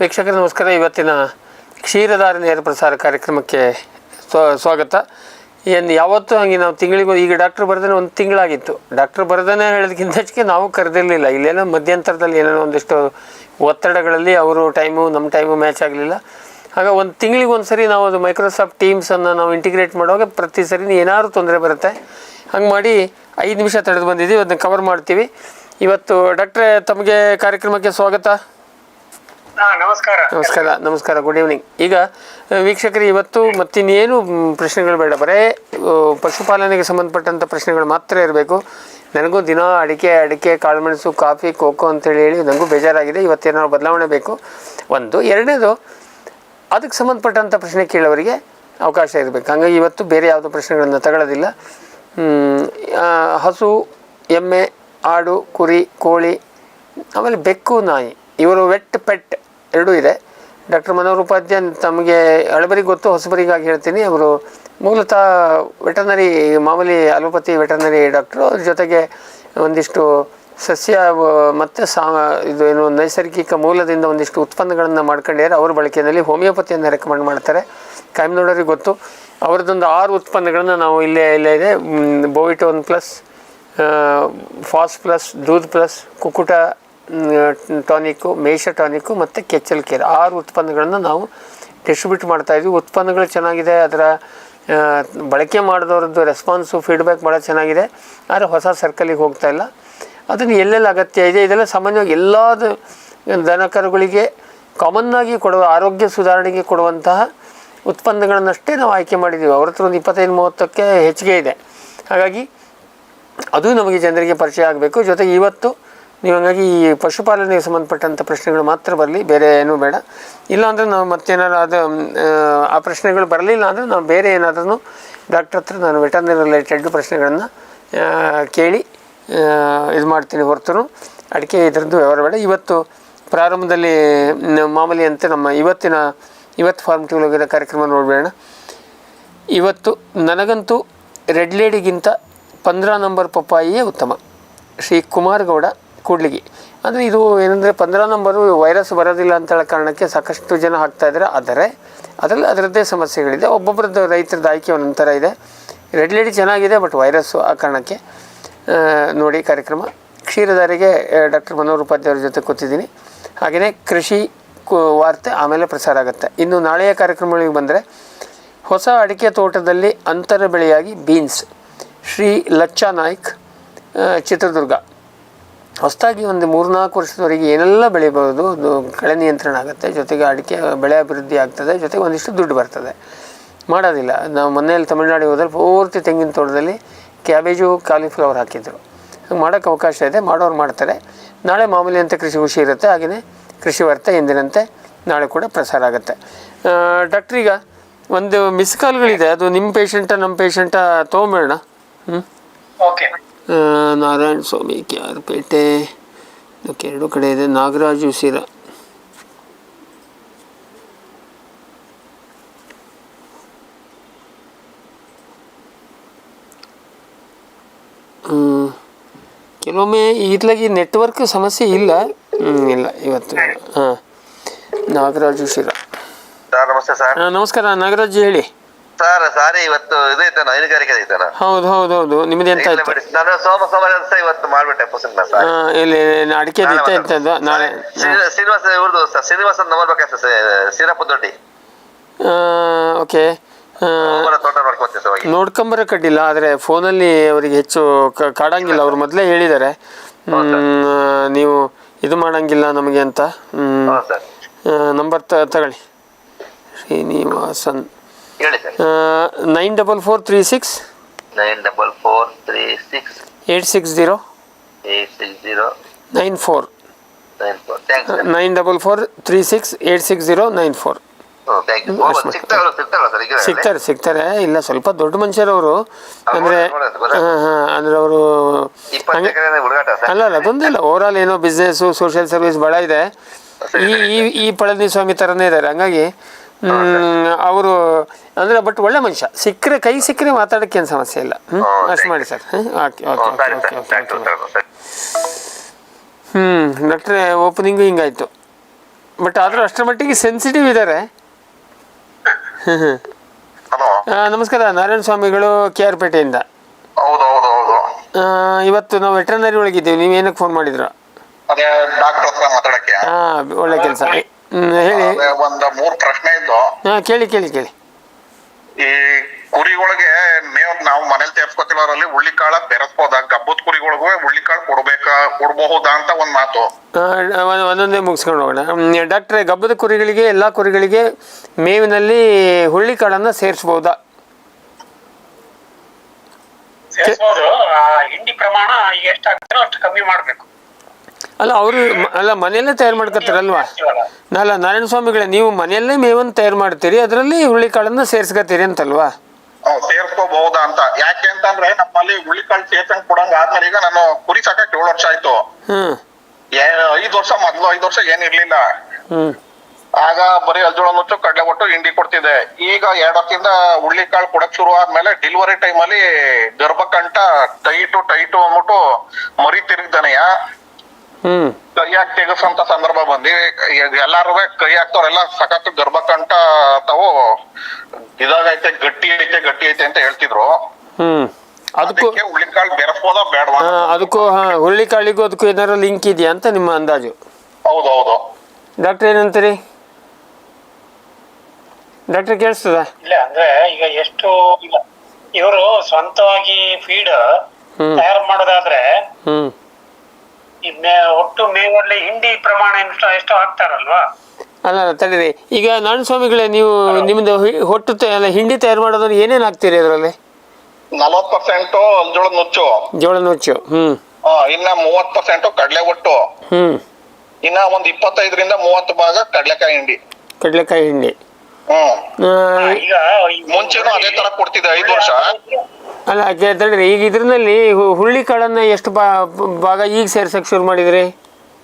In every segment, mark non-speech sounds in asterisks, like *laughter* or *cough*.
ವೀಕ್ಷಕರ, ನಮಸ್ಕಾರ. ಇವತ್ತಿನ ಕ್ಷೀರಧಾರ ನೇರ ಪ್ರಸಾರ ಕಾರ್ಯಕ್ರಮಕ್ಕೆ ಸ್ವ, ಸ್ವಾಗತ. ಏನು, ಯಾವತ್ತೂ ಹಂಗೆ ನಾವು ತಿಂಗಳಿಗೆ, ಈಗ ಡಾಕ್ಟ್ರ್ ಬರ್ದೇ ಒಂದು ತಿಂಗಳಾಗಿತ್ತು. ಡಾಕ್ಟ್ರ್ ಬರ್ದೇ ಹೇಳೋದಕ್ಕಿಂತ ಹೆಚ್ಚಿಗೆ ನಾವು ಕರೆದಿರಲಿಲ್ಲ. ಇಲ್ಲೇನೋ ಮಧ್ಯಂತರದಲ್ಲಿ ಏನೇನೋ ಒಂದಿಷ್ಟು ಒತ್ತಡಗಳಲ್ಲಿ ಅವರು ಟೈಮು ನಮ್ಮ ಟೈಮು ಮ್ಯಾಚ್ ಆಗಲಿಲ್ಲ. ಆಗ ಒಂದು ತಿಂಗಳಿಗೆ ಒಂದು ಸರಿ ನಾವು ಅದು ಮೈಕ್ರೋಸಾಫ್ಟ್ ಟೀಮ್ಸನ್ನು ನಾವು ಇಂಟಿಗ್ರೇಟ್ ಮಾಡುವಾಗ ಪ್ರತಿ ಸರಿ ಏನಾದರೂ ತೊಂದರೆ ಬರುತ್ತೆ. ಹಂಗೆ ಮಾಡಿ ಐದು ನಿಮಿಷ ತಡೆದು ಬಂದಿದ್ದೀವಿ ಅದನ್ನ ಕವರ್ ಮಾಡ್ತೀವಿ. ಇವತ್ತು ಡಾಕ್ಟ್ರೇ, ತಮಗೆ ಕಾರ್ಯಕ್ರಮಕ್ಕೆ ಸ್ವಾಗತ. ನಮಸ್ಕಾರ. ನಮಸ್ಕಾರ ನಮಸ್ಕಾರ ಗುಡ್ ಈವ್ನಿಂಗ್ ಈಗ ವೀಕ್ಷಕರು, ಇವತ್ತು ಮತ್ತಿನ್ನೇನು ಪ್ರಶ್ನೆಗಳು ಬೇಡ. ಬರೇ ಪಶುಪಾಲನೆಗೆ ಸಂಬಂಧಪಟ್ಟಂಥ ಪ್ರಶ್ನೆಗಳು ಮಾತ್ರ ಇರಬೇಕು. ನನಗೂ ದಿನ ಅಡಿಕೆ ಅಡಿಕೆ, ಕಾಳುಮೆಣಸು, ಕಾಫಿ, ಕೋಕೋ ಅಂತೇಳಿ ಹೇಳಿ ನನಗೂ ಬೇಜಾರಾಗಿದೆ. ಇವತ್ತೇನಾದ್ರು ಬದಲಾವಣೆ ಬೇಕು? ಒಂದು. ಎರಡನೇದು, ಅದಕ್ಕೆ ಸಂಬಂಧಪಟ್ಟಂಥ ಪ್ರಶ್ನೆ ಕೇಳೋರಿಗೆ ಅವಕಾಶ ಇರಬೇಕು. ಹಾಗಾಗಿ ಇವತ್ತು ಬೇರೆ ಯಾವುದೋ ಪ್ರಶ್ನೆಗಳನ್ನು ತಗೊಳ್ಳೋದಿಲ್ಲ. ಹಸು, ಎಮ್ಮೆ, ಆಡು, ಕುರಿ, ಕೋಳಿ, ಆಮೇಲೆ ಬೆಕ್ಕು, ನಾಯಿ. ಇವರು ವೆಟ್ ಪೆಟ್ ಎರಡೂ ಇದೆ. ಡಾಕ್ಟರ್ ಮನೋಹರ್ ಉಪಾಧ್ಯಾಯ ತಮಗೆ ಹಳಬರಿಗೆ ಗೊತ್ತು, ಹೊಸಬರಿಗಾಗಿ ಹೇಳ್ತೀನಿ. ಅವರು ಮೂಲತಃ ವೆಟರ್ನರಿ, ಮಾಮೂಲಿ ಅಲೋಪತಿ ವೆಟರ್ನರಿ ಡಾಕ್ಟ್ರು. ಅದ್ರ ಜೊತೆಗೆ ಒಂದಿಷ್ಟು ಸಸ್ಯ ಮತ್ತು ಸಾ ಇದು ಏನು ನೈಸರ್ಗಿಕ ಮೂಲದಿಂದ ಒಂದಿಷ್ಟು ಉತ್ಪನ್ನಗಳನ್ನು ಮಾಡ್ಕೊಂಡಿದ್ದಾರೆ. ಅವ್ರ ಬಳಕೆಯಲ್ಲಿ ಹೋಮಿಯೋಪತಿಯನ್ನು ರೆಕಮೆಂಡ್ ಮಾಡ್ತಾರೆ. ಕಾಯ್ಮನೋಡರಿಗೆ ಗೊತ್ತು. ಅವ್ರದ್ದೊಂದು ಆರು ಉತ್ಪನ್ನಗಳನ್ನು ನಾವು ಇಲ್ಲೇ ಇಲ್ಲೇ ಇದೆ. Bovitone plus phos plus Doodh plus ಕುಕ್ಕುಟ tonic, ಮೇಷ ಟಾನಿಕ್ಕು ಮತ್ತು ಕೆಚ್ಚಲ್ ಕೇರ್. ಆರು ಉತ್ಪನ್ನಗಳನ್ನು ನಾವು ಡಿಸ್ಟ್ರಿಬ್ಯೂಟ್ ಮಾಡ್ತಾಯಿದ್ವಿ ಉತ್ಪನ್ನಗಳು ಚೆನ್ನಾಗಿದೆ, ಅದರ ಬಳಕೆ ಮಾಡಿದವ್ರದ್ದು ರೆಸ್ಪಾನ್ಸು ಫೀಡ್ಬ್ಯಾಕ್ ಭಾಳ ಚೆನ್ನಾಗಿದೆ. ಆದರೆ ಹೊಸ ಸರ್ಕಲಿಗೆ ಹೋಗ್ತಾ ಇಲ್ಲ. ಅದನ್ನು ಎಲ್ಲೆಲ್ಲಿ ಅಗತ್ಯ ಇದೆ? ಇದೆಲ್ಲ ಸಾಮಾನ್ಯವಾಗಿ ಎಲ್ಲದ ದನಕರುಗಳಿಗೆ ಕಾಮನ್ನಾಗಿ ಕೊಡುವ, ಆರೋಗ್ಯ ಸುಧಾರಣೆಗೆ ಕೊಡುವಂತಹ ಉತ್ಪನ್ನಗಳನ್ನಷ್ಟೇ ನಾವು ಆಯ್ಕೆ ಮಾಡಿದ್ದೀವಿ ಅವ್ರ ಹತ್ರ ಒಂದು ಇಪ್ಪತ್ತೈದು, ಮೂವತ್ತಕ್ಕೆ ಹೆಚ್ಚಿಗೆ ಇದೆ. ಹಾಗಾಗಿ ಅದು ನಮಗೆ ಜನರಿಗೆ ಪರಿಚಯ ಆಗಬೇಕು. ಜೊತೆಗೆ ಇವತ್ತು ನೀವು ಹಂಗಾಗಿ ಈ ಪಶುಪಾಲನೆಗೆ ಸಂಬಂಧಪಟ್ಟಂಥ ಪ್ರಶ್ನೆಗಳು ಮಾತ್ರ ಬರಲಿ ಬೇರೆ ಏನೂ ಬೇಡ. ಇಲ್ಲಾಂದರೆ ನಾವು ಮತ್ತೇನಾದ್ರು ಅದು ಆ, ಪ್ರಶ್ನೆಗಳು ಬರಲಿಲ್ಲ ಅಂದರೆ ನಾವು ಬೇರೆ ಏನಾದ್ರೂ ಡಾಕ್ಟ್ರ್ ಹತ್ರ ನಾನು ವೆಟರ್ನರಿ ರಿಲೇಟೆಡ್ ಪ್ರಶ್ನೆಗಳನ್ನು ಕೇಳಿ ಇದು ಮಾಡ್ತೀನಿ ಹೊರತು ಅಡಿಕೆ ಇದರದ್ದು ವ್ಯವಹಾರ ಬೇಡ. ಇವತ್ತು ಪ್ರಾರಂಭದಲ್ಲಿ ಮಾಮೂಲಿ ಅಂತ ನಮ್ಮ ಇವತ್ತಿನ ಇವತ್ತು ಫಾರ್ಮ್ ಹೋಗಿರೋ ಕಾರ್ಯಕ್ರಮ ನೋಡಬೇಡ ಇವತ್ತು ನನಗಂತೂ ರೆಡ್ ಲೇಡಿಗಿಂತ ಪಂದ್ರ ನಂಬರ್ ಪಪ್ಪಾಯಿಯೇ ಉತ್ತಮ. ಶ್ರೀ ಕುಮಾರ್ ಗೌಡ ಕೂಡ್ಲಿಗಿ. ಅಂದರೆ ಇದು ಏನಂದರೆ ಪಂದ್ರ ನಂಬರು ವೈರಸ್ ಬರೋದಿಲ್ಲ ಅಂತ ಹೇಳೋ ಕಾರಣಕ್ಕೆ ಸಾಕಷ್ಟು ಜನ ಹಾಕ್ತಾ ಇದ್ದಾರೆ ಆದರೆ ಅದರಲ್ಲಿ ಅದರದ್ದೇ ಸಮಸ್ಯೆಗಳಿದೆ. ಒಬ್ಬೊಬ್ಬರದ್ದು ರೈತರದ್ದು ಆಯ್ಕೆ ಒಂದೊಂದು ಥರ ಇದೆ. ರೆಡ್ ಲೇಡಿ ಚೆನ್ನಾಗಿದೆ ಬಟ್ ವೈರಸ್ಸು ಆ ಕಾರಣಕ್ಕೆ ನೋಡಿ ಕಾರ್ಯಕ್ರಮ. ಕ್ಷೀರದಾರಿಗೆ ಡಾಕ್ಟರ್ ಮನೋಹರ್ ಉಪಾಧ್ಯಾಯವ್ರ ಜೊತೆ ಕೂತಿದ್ದೀನಿ. ಹಾಗೆಯೇ ಕೃಷಿ ವಾರ್ತೆ ಆಮೇಲೆ ಪ್ರಸಾರ ಆಗುತ್ತೆ. ಇನ್ನು ನಾಳೆಯ ಕಾರ್ಯಕ್ರಮಗಳಿಗೆ ಬಂದರೆ ಹೊಸ ಅಡಿಕೆ ತೋಟದಲ್ಲಿ ಅಂತರ ಬೆಳೆಯಾಗಿ ಬೀನ್ಸ್. ಶ್ರೀ ಲಚ್ಚಾ ನಾಯ್ಕ್ ಚಿತ್ರದುರ್ಗ. ಹೊಸದಾಗಿ ಒಂದು ಮೂರ್ನಾಲ್ಕು ವರ್ಷದವರೆಗೆ ಏನೆಲ್ಲ ಬೆಳಿಬೋದು, ಅದು ಕಳೆ ನಿಯಂತ್ರಣ ಆಗುತ್ತೆ, ಜೊತೆಗೆ ಅಡಿಕೆ ಬೆಳೆ ಅಭಿವೃದ್ಧಿ ಆಗ್ತದೆ, ಜೊತೆಗೆ ಒಂದಿಷ್ಟು ದುಡ್ಡು ಬರ್ತದೆ. ಮಾಡೋದಿಲ್ಲ. ನಾವು ಮೊನ್ನೆಯಲ್ಲಿ ತಮಿಳುನಾಡಿಗೆ ಹೋದ್ರೆ ಪೂರ್ತಿ ತೆಂಗಿನ ತೋಟದಲ್ಲಿ ಕ್ಯಾಬೇಜು ಕಾಲಿಫ್ಲವರ್ ಹಾಕಿದ್ರು. ಮಾಡೋಕ್ಕೆ ಅವಕಾಶ ಇದೆ, ಮಾಡೋರು ಮಾಡ್ತಾರೆ. ನಾಳೆ ಮಾಮೂಲಿ ಅಂತ ಕೃಷಿ ಖುಷಿ ಇರುತ್ತೆ, ಹಾಗೆಯೇ ಕೃಷಿ ವಾರ್ತೆ ಎಂದಿನಂತೆ ನಾಳೆ ಕೂಡ ಪ್ರಸಾರ ಆಗುತ್ತೆ. ಡಾಕ್ಟ್ರ್ ಈಗ ಒಂದು ಮಿಸ್ ಕಾಲ್ಗಳಿದೆ. ಅದು ನಿಮ್ಮ ಪೇಷಂಟ ನಮ್ಮ ಪೇಷಂಟ ತೊಗೊಂಬೇಡ ಹ್ಞೂ okay Narayana Swamy K R Pete okay ಎರಡು ಕಡೆ ಇದೆ. ನಾಗರಾಜು ಸಿರ ಹ್ಮ್. ಕೆಲವೊಮ್ಮೆ ಇತ್ಲಾಗಿ ನೆಟ್ವರ್ಕ್ ಸಮಸ್ಯೆ ಇಲ್ಲ. ಇಲ್ಲ ಇವತ್ತು ಹಾಂ. ನಾಗರಾಜು ಶಿರ. ಸರ್ ನಮಸ್ತೆ ಸರ್. ನಮಸ್ಕಾರ. ನಾಗರಾಜ್ ಹೇಳಿ. ಸರ್ ಸಾರಿ ಇವತ್ತು ಇದೈತನ ಹೈನುಗಾರಿಕೆ ಐತನ ಹೌದು ಹೌದು ಹೌದು. ನಿಮ್ದು ಎಂತ ಆಯ್ತು? ನಾನು ಸೋಮ ಸೋಮವಾರ ಅಂತ ಇವತ್ತು ಮಾಡ್ಬಿಟ್ಟೆ ಪುಸ್ತಕ ಸರ್. ಹಾಂ ಇಲ್ಲಿ ಅಡಿಕೆ ಇತ್ತ ಅಂತ ನಾಳೆ ಶ್ರೀ- ಶ್ರೀನಿವಾಸ ಇವ್ರದ್ದು ಸರ್ ಶ್ರೀನಿವಾಸ ನಂಬರ್ಬೇಕಾಯ್ತು ಸರ್ ಸೀರಪ್ಪ ದೊಡ್ಡಿ. ಓಕೆ. ಅವರ ತೋಟ ನೋಡ್ಕೊತೀನಿ ಸರ್ ಹೋಗಿ. ನೋಡ್ಕೊಂಬರ ಕಡ್ಡಿಲ್ಲ ಆದರೆ ಫೋನಲ್ಲಿ ಅವರಿಗೆ ಹೆಚ್ಚು ಕ- ಕಾಡಂಗಿಲ್ಲ. ಅವ್ರು ಮೊದಲೇ ಹೇಳಿದ್ದಾರೆ. ಹ್ಮ್, ನೀವು ಇದು ಮಾಡಂಗಿಲ್ಲ ನಮಗೆ ಅಂತ. ಹ್ಞೂ ಸರ್. ನಂಬರ್ ತಗೊಳ್ಳಿ. ಶ್ರೀನಿವಾಸನ್. ಹೇಳಿ sir. Nine double four three six nine double four three six eight six zero eight six zero nine four nine four. Thanks nine double four three six eight six zero nine four ಸಿಗ್ತಾರೆ ಸಿಗ್ತಾರೆ. ಇಲ್ಲ ಸ್ವಲ್ಪ ದೊಡ್ಡ ಮನುಷ್ಯರವರು. ಅಂದರೆ ಅಂದ್ರೆ ಅವರು ಅಲ್ಲ ಅಲ್ಲ ಅದೊಂದಿಲ್ಲ ಓವರಾಲ್ ಏನೋ ಬಿಸ್ನೆಸ್ಸು ಸೋಷಿಯಲ್ ಸರ್ವಿಸ್ ಭಾಳ ಇದೆ. ಈ ಈ ಪಳನಿ ಸ್ವಾಮಿ ಥರನೇ ಇದ್ದಾರೆ. ಹಂಗಾಗಿ ಅವರು ಅಂದರೆ ಬಟ್ ಒಳ್ಳೆ ಮನುಷ್ಯ. ಸಿಕ್ಕರೆ ಕೈ ಸಿಕ್ಕರೆ ಮಾತಾಡೋಕ್ಕೆ ಏನು ಸಮಸ್ಯೆ ಇಲ್ಲ. ಹ್ಞೂ ಅಷ್ಟು ಮಾಡಿ ಸರ್. ಹ್ಞೂ ಓಕೆ ಓಕೆ ಹ್ಞೂ ಓಕೆ ಓಕೆ ಓಕೆ. ಡಾಕ್ಟ್ರೆ ಓಪನಿಂಗು ಹಿಂಗಾಯಿತು. ಬಟ್ ಆದರೂ ಅಷ್ಟರ ಮಟ್ಟಿಗೆ ಸೆನ್ಸಿಟಿವ್ ಇದ್ದಾರೆ ಹ್ಞೂ ಹ್ಞೂ ನಮಸ್ಕಾರ. ನಾರಾಯಣ ಸ್ವಾಮಿಗಳು ಕೆ ಆರ್ ಪೇಟೆಯಿಂದ ಇವತ್ತು ನಾವು ವೆಟರ್ನರಿ ಒಳಗಿದ್ದೀವಿ. ನೀವು ಏನಕ್ಕೆ ಫೋನ್ ಮಾಡಿದ್ರು? ಹಾಂ ಒಳ್ಳೆ ಕೆಲಸ. ಹೇಳಿ. ಅದೇ ಒಂದ್ ಮೂರ್ ಪ್ರಶ್ನೆ ಇದ್ದು. ಹಾ ಕೇಳಿ ಕೇಳಿ ಕೇಳಿ. ಈ ಕುರಿಗಳಿಗೆ ಮೇವ್ ನಾವು ಮನೇಲಿ ಹುಳ್ಳಿ ಕಾಳ ಬೆರಸ್ಬೋದ? ಗಬ್ಬದ ಕುರಿಗಳಿಗೂ ಹುಳ್ಳಿಕಾಳು ಕೊಡ್ಬೇಕಾ ಕೊಡಬಹುದಾ ಅಂತ ಒಂದ್ ಮಾತು. ಆ, ಒಂದ್- ಒಂದೊಂದೇ ಮುಗಿಸ್ಕೊಂಡು ಹೋಗೋಣ. ಹ್ಮ್, ಡಾಕ್ಟ್ರೆ ಗಬ್ಬದ ಕುರಿಗಳಿಗೆ ಎಲ್ಲಾ ಕುರಿಗಳಿಗೆ ಮೇವಿನಲ್ಲಿ ಹುಳ್ಳಿಕಾಳನ್ನು ಸೇರಿಸ್ಬೋದಾ? ಸೇರಿಸಬಹುದಾ ಆ ಹಿಂಡಿ ಪ್ರಮಾಣ ಎಷ್ಟಾಗ್ತಾರೋ ಅಷ್ಟು ಕಮ್ಮಿ ಮಾಡ್ಬೇಕು. ಅಲ್ಲ ಅವರು ಅಲ್ಲ ಮನೆಯಲ್ಲೇ ತಯಾರು ಮಾಡ್ಕೊತಾರಲ್ವಾ? ಅಲ್ಲ ನಾರಾಯಣ ಸ್ವಾಮಿಗಳೇ ನೀವು ಮನೆಯಲ್ಲೇ ಮೇವನ್ನು ತಯಾರು ಮಾಡ್ತೀರಿ ಅದರಲ್ಲಿ ಹುಳ್ಳಿಕಾಳನ್ನು ಸೇರಿಸ್ಕೊತೀರಿ ಅಂತಲ್ವಾ? ಸೇರ್ಕೋಬಹುದಾ ಅಂತ. ಯಾಕೆ ಅಂತಂದ್ರೆ ನಮ್ಮಲ್ಲಿ ಹುಳ್ಳಿಕಾಳು ಸೇರ್ಸಂಗ್ ಕೊಡಂಗ ಆದ್ಮೇಲೆ ಈಗ ನಾನು ಕುರಿ ಸಾಕಕ್ ಏಳು ವರ್ಷ ಆಯ್ತು. ಐದ್ ವರ್ಷ ಮೊದ್ಲು ಐದ್ ವರ್ಷ ಏನಿರ್ಲಿಲ್ಲ ಹ್ಞೂ ಆಗ ಬರೀ ಅಲ್ಜೋಳ ನುಚ್ಚು ಕಡಲೆ ಒಟ್ಟು ಹಿಂಡಿ ಕೊಡ್ತಿದ್ದೆ. ಈಗ ಎರಡ್ ವರ್ಷದಿಂದ ಹುಳ್ಳಿಕಾಳು ಕೊಡಕ್ ಶುರು ಆದ್ಮೇಲೆ ಡೆಲಿವರಿ ಟೈಮ್ ಅಲ್ಲಿ ಗರ್ಭಕಂಠ ಟೈಟು ಟೈಟು ಅಂದ್ಬಿಟ್ಟು ಮರಿ ತಿರುಗ್ದಾನೆಯ? ಕೈಯಾಗ್ ತೆಗಸಂತ ಸಂದರ್ಭ ಬಂದಿ ಎಲ್ಲಾರು ಕೈ ಹಾಕ್ತವ್ರೆಲ್ಲ ಸಖತ್ ಗರ್ಭಕಂಠ ತಾವು ಇದಾಗೈತೆ ಗಟ್ಟಿ ಐತೆ ಗಟ್ಟಿ ಐತೆ ಅಂತ ಹೇಳ್ತಿದ್ರು. ಅದಕ್ಕೂ ಹುಳ್ಳಿಕಾಳು ಬೆರೆಸ್ಬೋದಾ ಬೇಡವಾ ಆ, ಅದಕ್ಕೂ ಹಾಂ ಹುಳ್ಳಿಕಾಳಿಗೂ ಅದಕ್ಕೂ ಏನಾರ ಲಿಂಕ್ ಇದೆಯಾ ಅಂತ ನಿಮ್ಮ ಅಂದಾಜು? ಹೌದು ಹೌದು ಡಾಕ್ಟರ್ ಏನಂತೀರಿ? ಡಾಕ್ಟರ್ ಕೇಳಿಸ್ತದ? ಇಲ್ಲ ಅಂದ್ರೆ ಈಗ ಎಷ್ಟು ಇವರು ಸ್ವಂತವಾಗಿ ಫೀಡ್ ಹ್ಮ್. ತಯಾರು ಮಾಡೋದಾದ್ರೆ ಈ ಮೇ ಒಟ್ಟು ಮೇವಲ್ಲಿ ಹಿಂಡಿ ಪ್ರಮಾಣ ಎಷ್ಟು ಎಷ್ಟು ಹಾಕ್ತಾರಲ್ವಾ? ಅಲ್ಲ ಅಲ್ಲ ತಡೀರಿ. ಈಗ ನಾರಾಯಣ ಸ್ವಾಮಿಗಳೇ ನೀವು ನಿಮ್ದು ಹೊಟ್ಟು ಅಲ್ಲ ಹಿಂಡಿ ತಯಾರು ಮಾಡೋದ್ರ ಏನೇನು ಹಾಕ್ತೀರಿ ಅದರಲ್ಲಿ? ನಲವತ್ತು ಪರ್ಸೆಂಟ್ ಜೋಳದ ನುಚ್ಚು. ಜೋಳ ನುಚ್ಚು ಹ್ಮ್. ಆ, ಇನ್ನ ಮೂವತ್ತು ಪರ್ಸೆಂಟ್ ಕಡಲೆ ಒಟ್ಟು. ಹ್ಮ್. ಇನ್ನ ಒಂದ್ ಇಪ್ಪತ್ತೈದರಿಂದ ಮೂವತ್ತು ಭಾಗ ಕಡ್ಲೆಕಾಯಿ ಹಿಂಡಿ. ಕಡಲೆಕಾಯಿ ಹಿಂಡಿ. ಹ್ಮ್. ಆ, ಈಗ ಈ ಮುಂಚೆನೂ ಅದೇ ತರ ಕೊಡ್ತಿದ್ದೆ ಐದು ವರ್ಷ. ಅಲ್ಲ ಈಗ ಇದ್ರಲ್ಲಿ ಹು- ಹುಳ್ಳಿ ಕಾಳನ್ನ ಎಷ್ಟು ಬಾ ಭಾಗ ಈಗ ಸೇರ್ಸಕ್ ಶುರು ಮಾಡಿದ್ರಿ?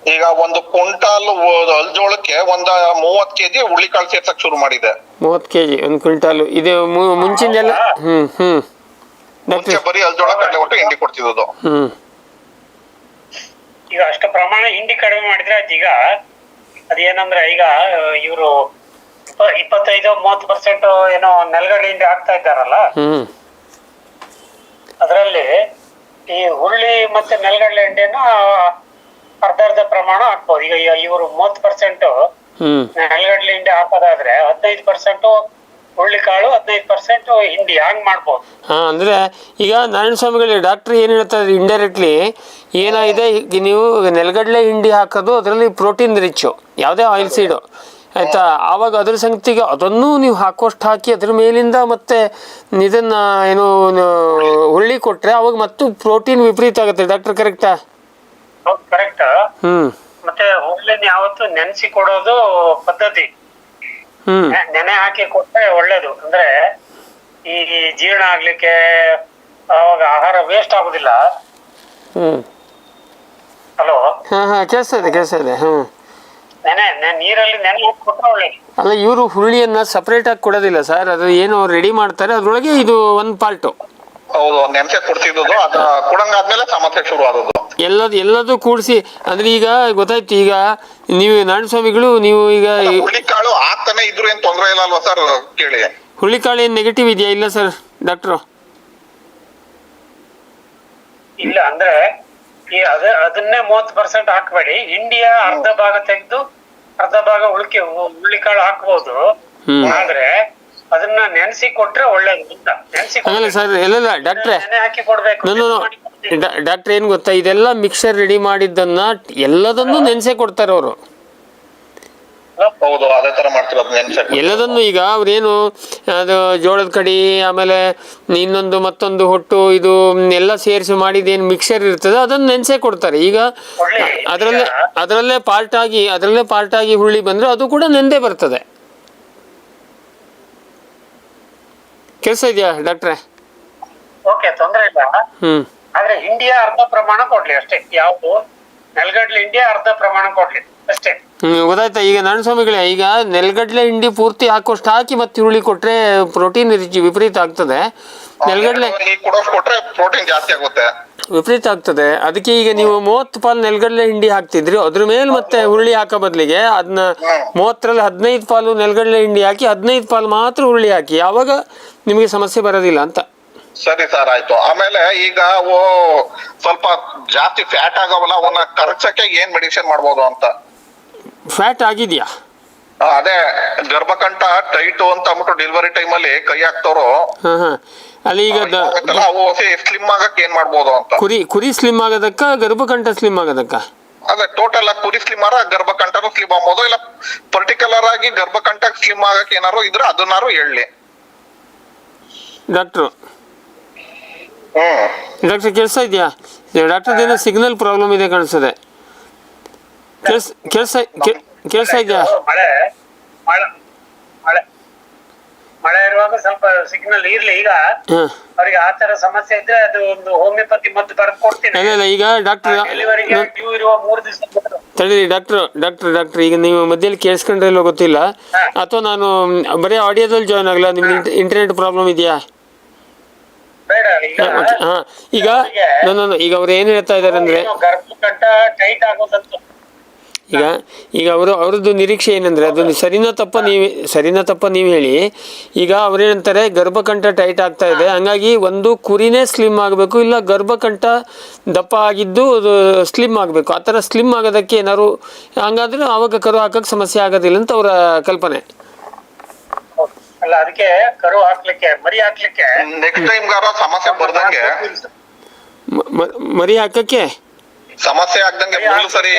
ಈಗ ಒಂದು ಕ್ವಿಂಟಾಲ್ ಅಲ್ಜೋಳಕ್ಕೆ ಒಂದ ಮೂವತ್ ಕೆಜಿ ಹುಳ್ಳಿಕಾಳು ಸೇರ್ಸಕ್ ಶುರು ಮಾಡಿದೆ. ಮೂವತ್ತು ಕೆಜಿ ಒಂದ್ ಒಂದು ಕ್ವಿಂಟಾಲು. ಇದು ಮು- ಮುಂಚಿಂದೆಲ್ಲ ಹ್ಞೂ ಹ್ಞೂ ಮುಂಚೆ ಡಾಕ್ಟ್ರಿ ಬರೀ ಅಲ್ಜೋಳ ಕಡಲೆ ಒಟ್ಟು ಹಿಂಡಿ ಕೊಡ್ತಿದ್ದು ಹ್ಞೂ ಈಗ ಅಷ್ಟು ಪ್ರಮಾಣ ಹಿಂಡಿ ಕಡಿಮೆ ಮಾಡಿದ್ರೆ ಅದೀಗ ಈಗ ಅದೇನಂದ್ರೆ ಈಗ ಇವರು ಇಪ್ಪತ್ತೈದು ಮೂವತ್ತು ಪರ್ಸೆಂಟ್ ಏನೋ ನೆಲಗಡೆ ಹಿಂಡಿ ಹಾಕ್ತಾ ಇದ್ದಾರಲ್ಲ? ಹ್ಞೂ ಅದರಲ್ಲಿ ಈ ಹುರುಳಿ ಮತ್ತೆ ನೆಲಗಡಲೆ ಎಣ್ಣೆನ ಅರ್ಧ ಅರ್ಧ ಪ್ರಮಾಣ ಹಾಕ್ಬೋದು. ಈಗ ಇವರು ಮೂವತ್ತು ಪರ್ಸೆಂಟ್ ನೆಲಗಡಲೆ ಹಿಂಡಿ ಹಾಕೋದಾದ್ರೆ ಹದಿನೈದು ಪರ್ಸೆಂಟ್ ಹುರುಳಿ ಕಾಳು ಹದಿನೈದು ಪರ್ಸೆಂಟ್ ಹಿಂಡಿ. ಹಂಗ್ ಮಾಡ್ಬೋದು. ಹಾಂ ಅಂದರೆ ಈಗ ನಾರಾಯಣ ಸ್ವಾಮಿಗಳು ಡಾಕ್ಟರ್ ಏನು ಹೇಳ್ತಾರೆ ಇಂಡೈರೆಕ್ಟ್ಲಿ ಏನಾಗಿದೆ? ನೀವು ನೆಲಗಡಲೆ ಹಿಂಡಿ ಹಾಕೋದು ಅದರಲ್ಲಿ ಪ್ರೋಟೀನ್ ರಿಚ್ ಯಾವುದೇ ಆಯಿಲ್ ಸೀಡು ಆಯಿತಾ? ಆವಾಗ ಅದ್ರ ಸಂಗತಿಗೆ ಅದನ್ನು ನೀವು ಹಾಕೋಷ್ಟು ಹಾಕಿ ಅದ್ರ ಮೇಲಿಂದ ಮತ್ತೆ ಇದನ್ನ ಏನು ಹುಳಿ ಕೊಟ್ರೆ ಕೊಟ್ಟರೆ ಅವಾಗ ಮತ್ತು ಪ್ರೋಟೀನ್ ವಿಪರೀತ ಆಗುತ್ತೆ. ಡಾಕ್ಟರ್ ಕರೆಕ್ಟಾ? ಕರೆಕ್ಟ್. ಹ್ಮ್. ಮತ್ತೆ ಹುರುಳಿನ ಯಾವತ್ತು ನೆನೆಸಿ ಕೊಡೋದು ಪದ್ಧತಿ. ಹ್ಮ್. ನೆನೆ ಹಾಕಿ ಕೊಟ್ಟರೆ ಒಳ್ಳೇದು. ಅಂದ್ರೆ ಈ ಜೀರ್ಣ ಆಗ್ಲಿಕ್ಕೆ ಅವಾಗ ಆಹಾರ ವೇಸ್ಟ್ ಆಗುದಿಲ್ಲ. ಹ್ಮ್. ಹಲೋ ಹಾ ಹಾ ಕೇಳಿಸ್ತಾ ಇದೆ ಕೇಳಿಸ್ತಾ ಇದೆ. ಹ್ಞೂ ನೆನೆ ನೆ- ನೀರಲ್ಲಿ ನೆನೆ ಒಳ್ಳೇದು. ಅಲ್ಲ ಇವರು ಹುರುಳಿಯನ್ನ ಸಪರೇಟ್ ಆಗಿ ಕೊಡೋದಿಲ್ಲ ಸರ್. ಅದು ಏನು ರೆಡಿ ಮಾಡ್ತಾರೆ. ಅದರೊಳಗೆ ಇದು ಒಂದು ಪಾರ್ಟು ಹೌದು ನೆನ್ಸೆ ಕೊಡ್ತಿದ್ದು ಅದ ಕೊಡಂಗಾದ್ಮೇಲೆ ಸಮಸ್ಯೆ ಶುರು ಆದದ್ದು ಎಲ್ಲದು ಎಲ್ಲದೂ ಕೂಡಿಸಿ ಅಂದ್ರೆ ಈಗ ಗೊತ್ತಾಯ್ತು ಈಗ ನೀವು ನಾರಾಯಣ ಸ್ವಾಮಿಗಳು ನೀವು ಈಗ ಹುಳಿ ಕಾಳು ಆಗ್ತಾನೆ ಇದ್ರು ಏನ್ ತೊಂದ್ರೆ ಇಲ್ಲ ಅಲ್ವಾ ಸರ್? ಕೇಳಿ. ಹುಳ್ಳಿಕಾಳು ಏನು ನೆಗೆಟಿವ್ ಇದೆಯಾ? ಇಲ್ಲ ಸರ್ ಡಾಕ್ಟ್ರು ಇಲ್ಲ ಅಂದ್ರೆ ಈ ಅದ ಅದನ್ನೇ ಮೂವತ್ ಪರ್ಸೆಂಟ್ ಹಾಕ್ಬೇಡಿ. ಇಂಡಿಯಾ ಅರ್ಧ ಭಾಗ ತೆಗೆದು ಅರ್ಧ ಭಾಗ ಉಳ್ಕೆ ಹುಳ್ಳಿಕಾಳು ಹಾಕ್ಬೋದು. ಆದ್ರೆ ಅದನ್ನ ನೆನೆಸಿ ಕೊಟ್ರೆ ಒಳ್ಳೇದು ಅಂತ. ನೆನೆಸಿ ಸರ್ ಇಲ್ಲ ಡಾಕ್ಟ್ರೆ. ನೆನೆ ಹಾಕಿ ಕೊಡ್ಬೇಕು. ಡಾಕ್ಟ್ರ್ ಏನು ಗೊತ್ತಾ? ಇದೆಲ್ಲ ಮಿಕ್ಸರ್ ರೆಡಿ ಮಾಡಿದ್ದನ್ನ ಎಲ್ಲದನ್ನು ನೆನೆಸೇ ಕೊಡ್ತಾರೆ ಅವರು. ಹೌದು ಅದೇ ತರ ಮಾಡ್ತಿರೋದು ನೆನ್ಸೆ ಎಲ್ಲದನ್ನು ಈಗ ಅವ್ರೇನು ಅದು ಜೋಳದ ಕಡಿ ಆಮೇಲೆ ಇನ್ನೊಂದು ಮತ್ತೊಂದು ಹೊಟ್ಟು ಇದು ಎಲ್ಲ ಸೇರಿಸಿ ಮಾಡಿದ್ದೇನು ಮಿಕ್ಸರ್ ಇರ್ತದೆ ಅದನ್ನ ನೆನ್ಸೆ ಕೊಡ್ತಾರೆ. ಈಗ ಅದ್ರಲ್ಲೇ ಅದರಲ್ಲೇ ಪಾರ್ಟ್ ಆಗಿ ಅದರಲ್ಲೇ ಪಾರ್ಟ್ ಆಗಿ ಹುಳ್ಳಿ ಬಂದ್ರೆ ಅದು ಕೂಡ ನೆಂದೇ ಬರ್ತದೆ. ಕೆಲಸ ಇದೆಯಾ ಡಾಕ್ಟ್ರೆ? ಓಕೆ ತೊಂದರೆ ಇಲ್ಲ. ಹ್ಮ್. ಆದ್ರೆ ಇಂಡಿಯಾ ಅರ್ಧ ಪ್ರಮಾಣ ಕೊಡ್ಲಿ ಅಷ್ಟೇ. ಯಾವುದು? ನೆಲಗಡ್ಲೆ ಇಂಡಿಯಾ ಅರ್ಧ ಪ್ರಮಾಣ ಕೊಡ್ಲಿ ಅಷ್ಟೇ. ಹ್ಮ್, ಗೊತ್ತಾಯ್ತಾ? ಈಗ ನಾರಾಯಣ ಸ್ವಾಮಿಗಳೇ ಈಗ ನೆಲಗಡಲೆ ಹಿಂಡಿ ಪೂರ್ತಿ ಹಾಕೋಷ್ಟು ಹಾಕಿ ಮತ್ತೆ ಈರುಳ್ಳಿ ಕೊಟ್ರೆ ಪ್ರೋಟೀನ್ ರುಚಿ ವಿಪರೀತ ಆಗ್ತದೆ. ನೆಲಗಡಲೆ ಕೊಟ್ರೆ ಪ್ರೋಟೀನ್ ಜಾಸ್ತಿ ಆಗುತ್ತೆ. ವಿಪರೀತ ಆಗ್ತದೆ. ಅದಕ್ಕೆ ಈಗ ನೀವು ಮೂವತ್ತು ಪಾಲ್ ನೆಲಗಡಲೆ ಹಿಂಡಿ ಹಾಕ್ತಿದ್ರಿ ಅದ್ರ ಮೇಲೆ ಮತ್ತೆ ಹುರುಳಿ ಹಾಕೋ ಬದಲಿಗೆ ಅದನ್ನ ಮೂವತ್ತರಲ್ಲಿ ಹದಿನೈದು ಪಾಲು ನೆಲಗಡಲೆ ಹಿಂಡಿ ಹಾಕಿ ಹದಿನೈದು ಪಾಲು ಮಾತ್ರ ಹುರುಳಿ ಹಾಕಿ ಯಾವಾಗ ನಿಮಗೆ ಸಮಸ್ಯೆ ಬರೋದಿಲ್ಲ ಅಂತ. ಸರಿ ಸರ್ ಆಯ್ತು. ಆಮೇಲೆ ಈಗ ಓ ಸ್ವಲ್ಪ ಜಾಸ್ತಿ ಫ್ಯಾಟ್ ಆಗವಲ್ಲ ಅವನ್ನ ಕರ್ಚಕ್ಕೆ ಏನ್ ಮೆಡಿಸಿನ್ ಮಾಡ್ಬೋದು ಅಂತ? ಫ್ಯಾಟ್ ಆಗಿದೆಯಾ? ಅದೇ ಗರ್ಭಕಂಠ ಟೈಟು ಅಂತ ಅಂದ್ಬಿಟ್ಟು ಡೆಲಿವರಿ ಟೈಮಲ್ಲಿ ಕೈ ಹಾಕ್ತವ್ರು. ಹಾಂ ಹಾಂ. ಅಲ್ಲಿ ಈಗ ದ- ಅವು ಸ್ಲಿಮ್ ಆಗಕ್ ಏನ್ ಮಾಡ್ಬೋದು ಅಂತ. ಕುರಿ ಕುರಿ ಸ್ಲಿಮ್ ಆಗೋದಕ್ಕ ಗರ್ಭಕಂಠ ಸ್ಲಿಮ್ ಆಗೋದಕ್ಕ? ಅದೇ ಟೋಟಲ್ ಆಗಿ ಕುರಿ ಸ್ಲಿಮ್ ಆರ ಗರ್ಭಕಂಠನು ಸ್ಲಿಮ್ ಆಗ್ಬೋದು ಇಲ್ಲ ಪರ್ಟಿಕ್ಯುಲರ್ ಆಗಿ ಗರ್ಭಕಂಠ ಸ್ಲಿಮ್ ಆಗಕ್ ಏನಾರು ಇದ್ರೆ ಅದನ್ನಾರು ಹೇಳಿ. ಡಾಕ್ಟ್ರು? ಹ್ಮ್. ಡಾಕ್ಟರ್ ಕೇಳಿಸ್ತಾ ಇದೆಯಾ? ಡಾಕ್ಟರ್ ಏನೋ ಸಿಗ್ನಲ್ ಪ್ರಾಬ್ಲಮ್ ಇದೆ ಕಾಣಿಸ್ತದೆ. ಕೇಳಿಸ್ ಕೆಲಸ ಕೇಳಿಸ್ತಾ ಇದೆಯಾ ಮಳೆ ಮಳೆ ಮಳೆ ಮಳೆ ಇರುವಾಗ ಸ್ವಲ್ಪ ಸಿಗ್ನಲ್ ಇರ್ಲಿ ಈಗ ಅವರಿಗೆ ಆ ತರ ಸಮಸ್ಯೆ ಇದ್ರೆ ಅದು ಒಂದು ಹೋಮಿಯೋಪತಿ ಮದ್ದು ಬರೆದು ಕೊಡ್ತೀನಿ ಇಲ್ಲ ಇಲ್ಲ ಈಗ ಡಾಕ್ಟರ್ ಡೆಲಿವರಿಗೆ ಡ್ಯೂ ಇರುವ ಮೂರು ದಿವಸ ತಡೀರಿ ಡಾಕ್ಟ್ರು ಡಾಕ್ಟ್ರ್ ಡಾಕ್ಟ್ರ್ ಈಗ ನೀವು ಮಧ್ಯದಲ್ಲಿ ಕೇಳಿಸ್ಕೊಂಡ್ರೆ ಇಲ್ಲೋ ಗೊತ್ತಿಲ್ಲ ಅಥವಾ ನಾನು ಬರೀ ಆಡಿಯೋದಲ್ಲಿ ಜಾಯ್ನ್ ಆಗಲ್ಲ ನಿಮ್ಗೆ ಇಂಟರ್ನೆಟ್ ಪ್ರಾಬ್ಲಮ್ ಇದೆಯಾ ಹಾಂ ಈಗ ನಾನು ಈಗ ಅವ್ರು ಏನು ಹೇಳ್ತಾ ಇದ್ದಾರೆ ಅಂದರೆ ಗರ್ಭಕಂಠ ಟೈಟ್ ಆಗೋದಂತ ಈಗ ಈಗ ಅವರು ಅವ್ರದ್ದು ನಿರೀಕ್ಷೆ ಏನಂದರೆ ಅದೊಂದು ಸರಿನಾ ತಪ್ಪ ನೀವು ಸರಿನಾ ತಪ್ಪ ನೀವು ಹೇಳಿ ಈಗ ಅವ್ರೇನಂತಾರೆ ಗರ್ಭಕಂಠ ಟೈಟ್ ಆಗ್ತಾ ಇದೆ ಹಂಗಾಗಿ ಒಂದು ಕುರಿನೇ ಸ್ಲಿಮ್ ಆಗಬೇಕು ಇಲ್ಲ ಗರ್ಭಕಂಠ ದಪ್ಪ ಆಗಿದ್ದು ಅದು ಸ್ಲಿಮ್ ಆಗಬೇಕು ಆ ಥರ ಸ್ಲಿಮ್ ಆಗೋದಕ್ಕೆ ಏನಾದ್ರು ಹಂಗಾದ್ರೆ ಆವಾಗ ಕರು ಹಾಕೋಕ್ಕೆ ಸಮಸ್ಯೆ ಆಗೋದಿಲ್ಲ ಅಂತ ಅವರ ಕಲ್ಪನೆ. ಅಲ್ಲ ಅದಕ್ಕೆ ಕರು ಹಾಕ್ಲಿಕ್ಕೆ ಮರಿ ಹಾಕ್ಲಿಕ್ಕೆ ನೆಕ್ಸ್ಟ್ ಟೈಮ್ ಸಮಸ್ಯೆ ಬರ್ದಂಗೆ ಮರಿ ಹಾಕಕ್ಕೆ? ಸಮಸ್ಯೆ ಆಗ್ದಂಗೆ ಸರಿ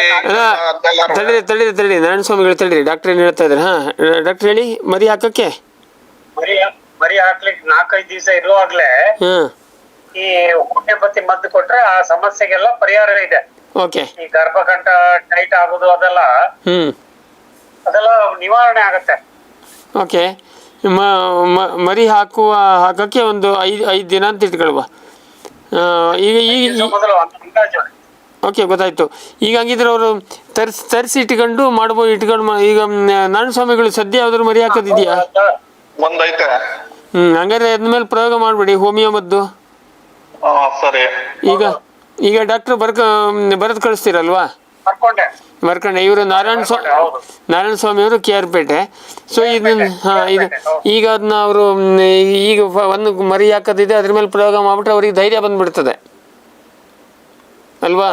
ತಳ್ಳಿ ತಳ್ಳಿ ತಳ್ಳಿ ನಾರಾಯಣ ಸ್ವಾಮಿಗಳು ತಳ್ಳಿ ಡಾಕ್ಟರ್ ಏನು ಹೇಳ್ತಾ ಇದ್ದಾರೆ ಹಾ ಡಾಕ್ಟರ್ ಹೇಳಿ ಮರಿ ಹಾಕಕ್ಕೆ? ಮರಿ ಮರಿ ಹಾಕ್ಲಿಕ್ಕೆ ನಾಲ್ಕೈದು ದಿವಸ ಇರುವಾಗ್ಲೇ ಹ್ಮ್ ಈ ಹೋಮಿಯೋಪತಿ ಮದ್ದು ಕೊಟ್ರೆ ಆ ಸಮಸ್ಯೆಗೆಲ್ಲ ಪರಿಹಾರ ಇದೆ. ಓಕೆ. ಈ ಗರ್ಭಕಂಠ ಟೈಟ್ ಆಗೋದು ಅದೆಲ್ಲ ಹ್ಮ್. ಅದೆಲ್ಲ ನಿವಾರಣೆ ಆಗತ್ತೆ. ಓಕೆ. ಮ ಮ- ಮರಿ ಹಾಕುವ ಹಾಕಕ್ಕೆ ಒಂದು ಐದು ಐದು ದಿನ ಅಂತ ಇಟ್ಕೊಳ್ವ. ಈಗ ಈಗ ಮೊದಲು ಅಂದಾಜು. ಓಕೆ ಗೊತ್ತಾಯ್ತು. ಈಗ ಹಂಗಿದ್ರೆ ಅವರು ತರಿಸಿ ತರಿಸಿ ಇಟ್ಕೊಂಡು ಮಾಡ್ಬೋದು ಇಟ್ಕೊಂಡು ಈಗ ನಾರಾಯಣ ಸ್ವಾಮಿಗಳು ಸದ್ಯ ಯಾವ್ದಾದ್ರು ಮರಿ ಹಾಕೋದಿದೆಯಾ? ಒಂದೈತೆ. ಹ್ಞೂ ಹಂಗಾದ್ರೆ ಅದ್ಮೇಲೆ ಪ್ರಯೋಗ ಮಾಡಬೇಡಿ ಹೋಮಿಯೋ ಮದ್ದು. ಸರಿ. ಈಗ ಈಗ ಡಾಕ್ಟರ್ ಬರ್ಕ ಬರೆದು ಕಳಿಸ್ತೀರಲ್ವಾ? ಬರ್ಕೊಂಡೆ. ಇವರು ನಾರಾಯಣ ಸ್ವಾಮಿ ನಾರಾಯಣ ಸ್ವಾಮಿ ಅವರು ಕೆ ಆರ್ ಪೇಟೆ. ಸೊ ಇದನ್ನ ಹಾಂ ಇದು ಈಗ ಅದನ್ನ ಅವರು ಈಗ ಒಂದು ಮರಿ ಹಾಕೋದಿದೆ ಅದ್ರ ಮೇಲೆ ಪ್ರಯೋಗ ಮಾಡ್ಬಿಟ್ರೆ ಅವ್ರಿಗೆ ಧೈರ್ಯ ಬಂದ್ಬಿಡ್ತದೆ. ಅಲ್ವಾ?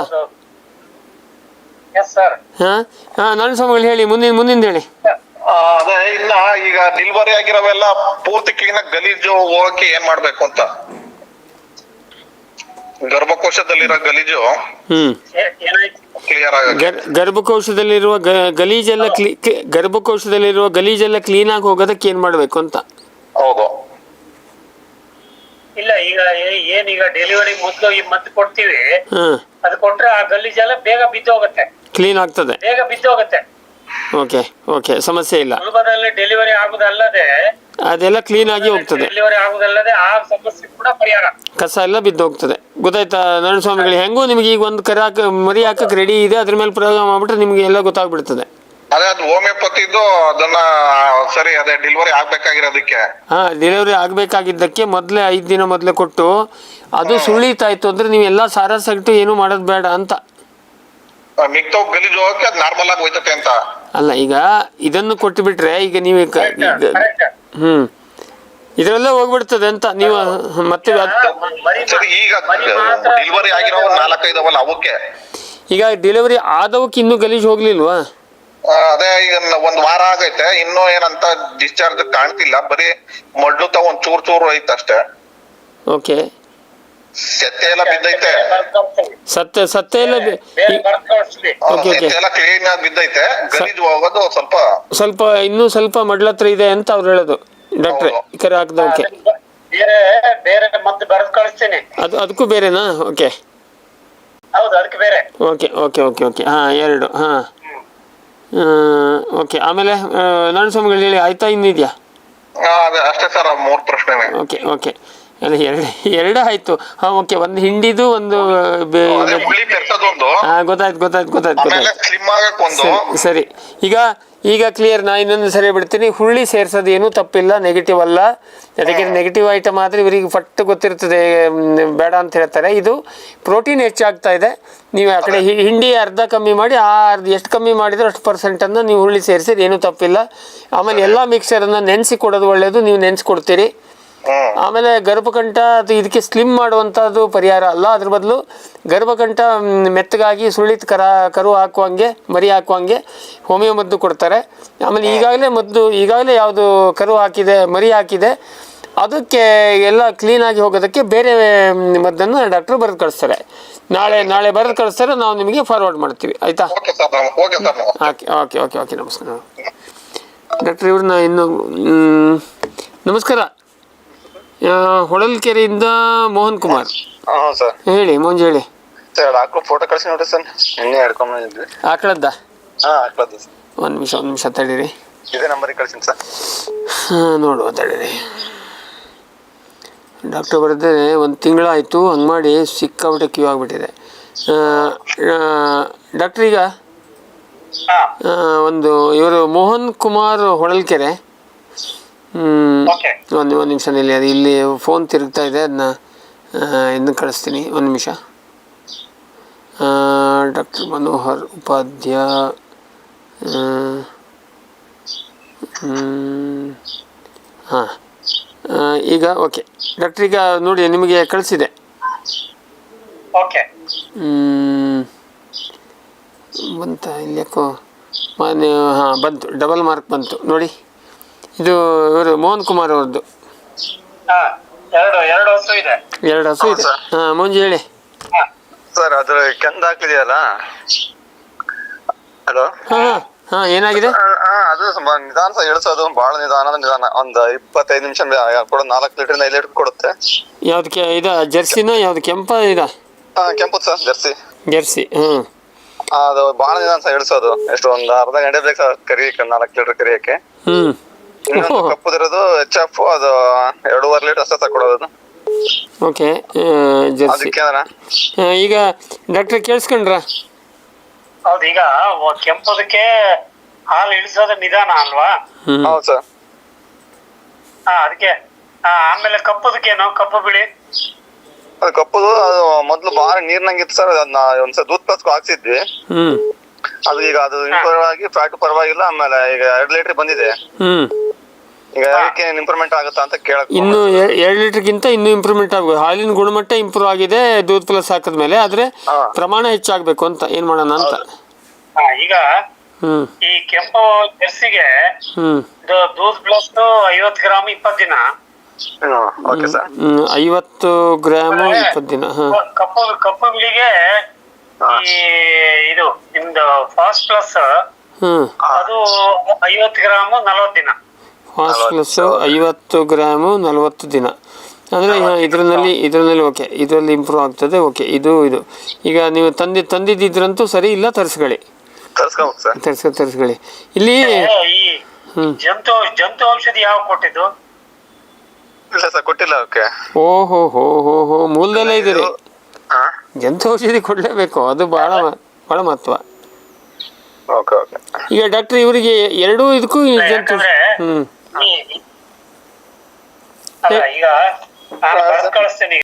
ಹಾಂ? ಹಾಂ ನಾರಾಯಣ ಸ್ವಾಮಿಗಳು ಹೇಳಿ ಮುಂದಿನ ಮುಂದಿನ ಹೇಳಿ. ಅದೇ ಇನ್ನ ಈಗ ಡೆಲಿವರಿ ಆಗಿರೋವೆಲ್ಲ ಪೂರ್ತಿ ಕ್ಲೀನ್ ಆಗಿ ಗಲೀಜು ಹೋಗಕ್ಕೆ ಏನ್ ಮಾಡ್ಬೇಕು ಅಂತ? ಗರ್ಭಕೋಶದಲ್ಲಿರೋ ಗಲೀಜು ಹ್ಮ್. ಕ್ಲಿಯರ್ ಗರ್ಭಕೋಶದಲ್ಲಿರುವ ಗಲೀಜೆಲ್ಲ ಗರ್ಭಕೋಶದಲ್ಲಿರುವ ಗಲೀಜೆಲ್ಲ ಕ್ಲೀನಾಗಿ ಹೋಗೋದಕ್ಕೆ ಏನ್ ಮಾಡ್ಬೇಕು ಅಂತ? ಹೌದು. ಇಲ್ಲ ಈಗ ಏ- ಏನ್ ಈಗ ಡೆಲಿವರಿ ಮೊದ್ಲು ಈ ಮದ್ದು ಕೊಡ್ತೀವಿ ಅದು ಕೊಟ್ರೆ ಆ ಗಲೀಜೆಲ್ಲ ಬೇಗ ಬಿದ್ದೋಗತ್ತೆ. ಕ್ಲೀನ್ ಆಗ್ತದೆ. ಬೇಗ ಬಿದ್ದೋಗತ್ತೆ. ಓಕೆ ಓಕೆ ಸಮಸ್ಯೆ ಇಲ್ಲ. ಸುಲಭದಲ್ಲಿ ಡೆಲಿವರಿ ಆಗುದಲ್ಲದೆ ಅದೆಲ್ಲ ಕ್ಲೀನ್ ಆಗಿ ಹೋಗ್ತದೆ. ಡೆಲಿವರಿ ಆಗುದಲ್ಲದೆ ಆ ಸಮಸ್ಯೆ ಕೂಡ ಪರಿಹಾರ. ಕಸ ಎಲ್ಲ ಬಿದ್ದು ಹೋಗ್ತದೆ ಗೊತ್ತಾಯ್ತಾ ಸ್ವಾಮಿಗಳು ಹೆಂಗೋ ನಿಮಗೆ ಈಗ ಒಂದು ಕರೆ ಹಾಕ ಮರಿ ಹಾಕಕ್ಕೆ ರೆಡಿ ಇದೆ ಅದ್ರ ಮೇಲೆ ಪ್ರಯೋಗ ಮಾಡ್ಬಿಟ್ರೆ ನಿಮಗೆ ಎಲ್ಲ ಗೊತ್ತಾಗ್ಬಿಡ್ತದೆ. ಅದೇ ಅದು ಹೋಮಿಯೋಪತಿದು ಅದನ್ನ ಸರಿ ಅದೇ ಡೆಲಿವರಿ ಆಗ್ಬೇಕಾಗಿರೋದಕ್ಕೆ. ಹಾ ಡೆಲಿವರಿ ಆಗಬೇಕಾಗಿದ್ದಕ್ಕೆ ಮೊದಲೇ ಐದು ದಿನ ಮೊದಲೇ ಕೊಟ್ಟು ಅದು ಸುಳಿತಾಯ್ತು ಅಂದರೆ ನೀವೆಲ್ಲ ಸಾರ ಸಗಟು ಏನು ಮಾಡೋದು ಬೇಡ ಅಂತ. ಮಿಕ್ತವ್ ಗಲೀಜು ಹೋಗಕ್ಕೆ ಅದು ನಾರ್ಮಲ್ ಆಗಿ ಹೋಯ್ತತೆ ಅಂತ. ಅಲ್ಲ ಈಗ ಇದನ್ನು ಕೊಟ್ಟು ಬಿಟ್ರೆ ಈಗ ನೀವು ಹ್ಞೂ ಇದರಲ್ಲೇ ಹೋಗ್ಬಿಡ್ತದೆ ಅಂತ ನೀವು ಮತ್ತೆ ಸರಿ ಈಗ ಡೆಲಿವರಿ ಆಗಿರೋ ನಾಲ್ಕೈದವಲ್ಲ ಅವಕ್ಕೆ. ಈಗ ಡೆಲಿವರಿ ಆದವಕ್ಕೆ ಇನ್ನೂ ಗಲೀಜು ಹೋಗ್ಲಿಲ್ವಾ? ಅದೇ ಈಗ ಒಂದ್ ವಾರ ಆಗೈತೆ. ಇನ್ನೂ ಏನಂತ ಡಿಸ್ಚಾರ್ಜ್ ಕಾಣ್ತಿಲ್ಲ. ಬರೀ ಮಡ್ಲು ಒಂದ್ ಚೂರ್ ಚೂರು ಐತೆ ಅಷ್ಟೇ. ಓಕೆ. ಸೆತ್ತೆ ಎಲ್ಲ ಬಿದ್ದೈತೆ. ಸತ್ತೆ ಸತ್ತೆ ಎಲ್ಲ ಬಿ- ಈ-. Okay, okay. ಸೆತ್ತೆ ಎಲ್ಲ ಕ್ಲೀನ್ ಆಗಿ ಬಿದ್ದೈತೆ. ಗಲೀಜು ಹೋಗೋದು ಸ್ವಲ್ಪ ಸ್ವಲ್ಪ ಇನ್ನೂ ಸ್ವಲ್ಪ ಮಡ್ಲತ್ರ ಇದೆ ಅಂತ ಅವ್ರು ಹೇಳೋದು. ಡಾಕ್ಟರ್ ಹೌದು. ಕರೆ ಓಕೆ ಬೇರೆ ಬೇರೆ ಮತ್ತೆ ಬರೆದು ಕಳಿಸ್ತೀನಿ. ಅದು ಅದಕ್ಕೂ ಬೇರೆನಾ? ಓಕೆ. ಹೌದು ಅದಕ್ಕೆ ಬೇರೆ. Okay okay okay okay. ಹಾ ಎರಡು. ಹಾಂ. ಓಕೆ ಆಮೇಲೆ ನಾನು ನಾರಾಯಣ ಸ್ವಾಮಿಗಳು ಹೇಳಿ ಆಯ್ತಾ ಇನ್ನಿದೆಯಾ? ಅಷ್ಟೇ ಸರ್ ಮೂರು ಪ್ರಶ್ನೆ ಓಕೆ ಓಕೆ ಅಲ್ಲ ಎರಡು ಎರಡೇ ಆಯ್ತು. ಹಾಂ ಓಕೆ ಒಂದು ಹಿಂಡಿದು ಒಂದು ಗೊತ್ತಾಯ್ತು ಗೊತ್ತಾಯ್ತು ಗೊತ್ತಾಯ್ತು ಗೊತ್ತಾಯ್ತು. ಸರಿ. ಈಗ ಈಗ ಕ್ಲಿಯರ್ ನಾ ಇನ್ನೊಂದು ಸರಿ ಬಿಡ್ತೀನಿ. ಹುರುಳಿ ಸೇರಿಸೋದು ಏನೂ ತಪ್ಪಿಲ್ಲ ನೆಗೆಟಿವ್ ಅಲ್ಲ. ಅದಕ್ಕೆ ನೆಗೆಟಿವ್ ಐಟಮ್ ಆದರೆ ಇವರಿಗೆ ಫಟ್ ಗೊತ್ತಿರ್ತದೆ ಬೇಡ ಅಂತ ಹೇಳ್ತಾರೆ. ಇದು ಪ್ರೋಟೀನ್ ಹೆಚ್ಚಾಗ್ತಾ ಇದೆ. ನೀವು ಆ ಕಡೆ ಹಿಂಡಿ ಅರ್ಧ ಕಮ್ಮಿ ಮಾಡಿ ಆ ಅರ್ಧ ಎಷ್ಟು ಕಮ್ಮಿ ಮಾಡಿದ್ರೆ ಅಷ್ಟು ಪರ್ಸೆಂಟನ್ನು ನೀವು ಹುರುಳಿ ಸೇರಿಸಿದ್ರೆ ಏನೂ ತಪ್ಪಿಲ್ಲ. ಆಮೇಲೆ ಎಲ್ಲ ಮಿಕ್ಸರನ್ನು ನೆನೆಸಿ ಕೊಡೋದು ಒಳ್ಳೆಯದು ನೀವು ನೆನೆಸಿ ಕೊಡ್ತೀರಿ ಆಮೇಲೆ ಗರ್ಭಕಂಠ ಅದು ಇದಕ್ಕೆ ಸ್ಲಿಮ್ ಮಾಡುವಂಥದ್ದು ಪರಿಹಾರ ಅಲ್ಲ ಅದ್ರ ಬದಲು ಗರ್ಭಕಂಠ ಮೆತ್ತಗಾಗಿ ಸುಳಿತ್ ಕರ ಕರು ಹಾಕುವಂಗೆ ಮರಿ ಹಾಕುವಂಗೆ ಹೋಮಿಯೋ ಮದ್ದು ಕೊಡ್ತಾರೆ. ಆಮೇಲೆ ಈಗಾಗಲೇ ಮದ್ದು ಈಗಾಗಲೇ ಯಾವುದು ಕರು ಹಾಕಿದೆ ಮರಿ ಹಾಕಿದೆ ಅದಕ್ಕೆ ಎಲ್ಲ ಕ್ಲೀನಾಗಿ ಹೋಗೋದಕ್ಕೆ ಬೇರೆ ಮದ್ದನ್ನು ಡಾಕ್ಟ್ರು ಬರೆದು ಕಳಿಸ್ತಾರೆ. ನಾಳೆ ನಾಳೆ ಬರೆದು ಕಳಿಸ್ತಾರೆ ನಾವು ನಿಮಗೆ ಫಾರ್ವರ್ಡ್ ಮಾಡ್ತೀವಿ. ಆಯಿತಾ? ಓಕೆ ಓಕೆ ಓಕೆ ಓಕೆ ನಮಸ್ಕಾರ. ಡಾಕ್ಟ್ರ್ ಇವ್ರನ್ನ ಇನ್ನು ನಮಸ್ಕಾರ. ಹೊಳಲ್ಕೆರೆಯಿಂದ ಮೋಹನ್ ಕುಮಾರ್. ಹಾ ಸರ್. ಹೇಳಿ ಮಂಜು ಹೇಳಿ. ಸರ್ ಹಾಕೋ ಫೋಟೋ ಕಳ್ಸಿ ನೋಡಿ ಸರ್. ನಿನ್ನೆ ಹಿಡ್ಕೊಂಡ್ ಬಂದಿದ್ವಿ. ಆಕಳದ್ದ? ಹಾ ಸರ್. ಒಂದು ನಿಮಿಷ ಒಂದು ನಿಮಿಷ ತಡೀರಿ. ಇದೇ ನಂಬರಿಗೆ ಕಳ್ಸಿನಿ ಸರ್. ಹಾಂ ನೋಡುವ ತಡೀರಿ. ಡಾಕ್ಟರ್ ಬರ್ದೇ ಒಂದು ತಿಂಗಳಾಯಿತು ಹಂಗೆ ಮಾಡಿ ಸಿಕ್ಕಾಬಿಟ್ಟೆ ಕ್ಯೂ ಆಗಿಬಿಟ್ಟಿದೆ. ಡಾಕ್ಟ್ರ್ ಈಗ? ಹಾ. ಒಂದು ಇವರು ಮೋಹನ್ ಕುಮಾರ್ ಹೊಳಲ್ಕೆರೆ. ಒಂದು ಒಂದು ನಿಮಿಷ ನಿಲ್ಲಿ ಅದು ಇಲ್ಲಿ ಫೋನ್ ತಿರುಗ್ತಾ ಇದೆ ಅದನ್ನ ಇನ್ನು ಕಳಿಸ್ತೀನಿ ಒಂದು ನಿಮಿಷ. ಡಾಕ್ಟರ್ ಮನೋಹರ್ ಉಪಾಧ್ಯ ಹಾಂ ಈಗ ಓಕೆ ಡಾಕ್ಟರ್ ಈಗ ನೋಡಿ ನಿಮಗೆ ಕಳಿಸಿದೆ. ಬಂತ ಇಲ್ಲಿ ಯಾಕೋ ಹಾಂ ಬಂತು ಡಬಲ್ ಮಾರ್ಕ್ ಬಂತು ನೋಡಿ. ಇದು ಇವರು ಮೋಹನ್ ಕುಮಾರ್ ಅವ್ರದ್ದು ಹಾ ಎರಡು ಎರಡು ಹಸು ಇದೆ. ಎರಡು ಹಸು ಇದೆ. ಹೌದಾ? ಹಾಂ ಮುಂಜಿ ಹೇಳಿ. ಸರ್ ಅದ್ರ ಕೆಂದ ಹಾಕಿದೆಯಲ್ಲ? ಹಲೋ? ಹಾ ಹಾಂ ಏನಾಗಿದೆ? ಹಾ ಅದು ಸ್ವಲ್ಪ ನಿಧಾನ ಸಹ ಇಳಿಸೋದು ಬಹಳ ನಿಧಾನ ನಿಧಾನ. ಒಂದ್ ಇಪ್ಪತ್ತೈದು ನಿಮಿಷ ಕೊಡೋ ನಾಲ್ಕು ಲೀಟರ್ ಐದು ಲೀಟರ್ ಕೊಡುತ್ತೆ. ಯಾವ್ದು ಕೆ ಇದು ಜರ್ಸಿನ ಯಾವ್ದು ಕೆಂಪ ಇದ? ಕೆಂಪು ಸರ್ ಜರ್ಸಿ. ಜರ್ಸಿ ಹ್ಮ್ ಅದು ಬಹಳ ನಿಧಾನ ಸಹ ಇಳಿಸೋದು ಎಷ್ಟು ಒಂದ್ ಅರ್ಧ ಗಂಟೆ ಬೇಕು ಸರ್ ಕರಿಯಕ್ಕೆ ನಾಲ್ಕು ಲೀಟರ್ ಕರಿಯಕ್ಕೆ. ಹ್ಞೂ ಇನ್ನೊಂದು *laughs* ಕಪ್ಪುದಿರೋದು ಎಚ್ ಎಫ್ ಅದು ಎರಡೂವರೆ ಲೀಟರ್ ಅಷ್ಟೇ ಓಕೆ ಜರ್ಸಿ. ಅದಕ್ಕೆ ಅದನ್ನ? ಆ, ಈಗ ಡಾಕ್ಟರ್ ಕೇಳಿಸ್ಕೊಂಡ್ರ? ಹೌದು ಈಗ ಒ- ಕೆಂಪದಕ್ಕೆ ಹಾಲು ಇಳಿಸೋದು ನಿಧಾನ ಅಲ್ವಾ? ಹ್ಞೂ ಹೌದು ಸರ್. ಹಾ ಅದಕ್ಕೆ ಆ, ಆಮೇಲೆ ಕಪ್ಪದಕ್ಕೇನು ಕಪ್ಪು ಬಿಳಿ? ಅದು ಕಪ್ಪುದು ಅದು ಮೊದ್ಲು ಬಾರಿ ನೀರ್ನಂಗಿತ್ತು ಸರ್ ಅದನ್ನ ಒಂದ್ಸಲ ದೂತ್ ಪಸ್ಕು ಹಾಕ್ಸಿದ್ವಿ. ಹ್ಞೂ ಅದು ಈಗ ಅದು ಇಂಪ್ರೂವ್ ಆಗಿ ಫ್ಯಾಟ್ ಪರವಾಗಿಲ್ಲ ಆಮೇಲೆ ಈಗ ಎರಡ್ ಲೀಟರ್ ಬಂದಿದೆ. ಹ್ಞೂ ಈಗ ಅದಕ್ಕೆ ಇಂಪ್ರೂವ್ಮೆಂಟ್ ಆಗುತ್ತಾ ಅಂತ ಕೇಳಕ್ ಇನ್ನು ಎರಡು ಲೀಟರ್ಗಿಂತ ಇನ್ನೂ ಇಂಪ್ರೂವ್ಮೆಂಟ್ ಆಗಬೇಕು ಹಾಲಿನ ಗುಣಮಟ್ಟ ಇಂಪ್ರೂವ್ ಆಗಿದೆ ದೂದ್ ಪ್ಲಸ್ ಹಾಕಿದ್ಮೇಲೆ ಮೇಲೆ. ಆದ್ರೆ ಪ್ರಮಾಣ ಹೆಚ್ಚಾಗಬೇಕು ಅಂತ ಏನ್ ಮಾಡೋಣ ಅಂತ. ಹಾ ಈಗ ಹ್ಞೂ ಈ ಕೆಂಪು ಜರ್ಸಿಗೆ ಹ್ಮ್. ಇದು ದೂದ್ ಪ್ಲಸ್ ಐವತ್ ಗ್ರಾಮ್ ಇಪ್ಪತ್ ದಿನ. ಓಕೆ ಸರ್ ಹ್ಮ್, ಐವತ್ತು ಗ್ರಾಮು ಇಪ್ಪತ್ತು ದಿನ ಹಾಂ ಕಪ್ಪು ಕಪ್ಪುಗಳಿಗೆ ಹಾ. ಈ ಇದು ನಿಮ್ದು ಫಾಸ್ಟ್ ಪ್ಲಸ್ ಹ್ಞೂ ಅದು ಐವತ್ ಗ್ರಾಮ್ ನಲವತ್ ದಿನ. ಫಾಸ್ಟ್ ಪ್ಲಸ್ಸು ಐವತ್ತು ಗ್ರಾಮು ನಲವತ್ತು ದಿನ. ಅಂದರೆ ಇದರಲ್ಲಿ ಇದರಲ್ಲಿ ಓಕೆ ಇದರಲ್ಲಿ ಇಂಪ್ರೂವ್ ಆಗ್ತದೆ ಓಕೆ ಇದು ಇದು. ಈಗ ನೀವು ತಂದಿ ತಂದಿದ್ದಿದ್ರಂತೂ ಸರಿ ಇಲ್ಲ ತರಿಸ್ಕೊಳ್ಳಿ. ತರಿಸ್ಕೊ ತರಿಸ್ಕೊಳ್ಳಿ. ಇಲ್ಲಿ ಜಂತು ಜಂತು ಔಷಧಿ ಯಾವ ಕೊಟ್ಟಿದ್ದು? ಇಲ್ಲ ಸರ್ ಕೊಟ್ಟಿಲ್ಲ ಓಕೆ ಓಹೋ ಹೋ ಹೋ ಹೋ ಮೂಲದಲ್ಲೇ ಇದ್ದೀರಿ. ಜಂತು ಔಷಧಿ ಕೊಡಲೇಬೇಕು ಅದು ಭಾಳ ಭಾಳ ಮಹತ್ವ. Okay okay. ಈಗ ಡಾಕ್ಟರ್ ಇವರಿಗೆ ಎರಡೂ ಇದಕ್ಕೂ ಜಂತು ಹ್ಞೂ ಅಲ್ಲ ಈಗ ಕಳಿಸ್ತೇನೆ.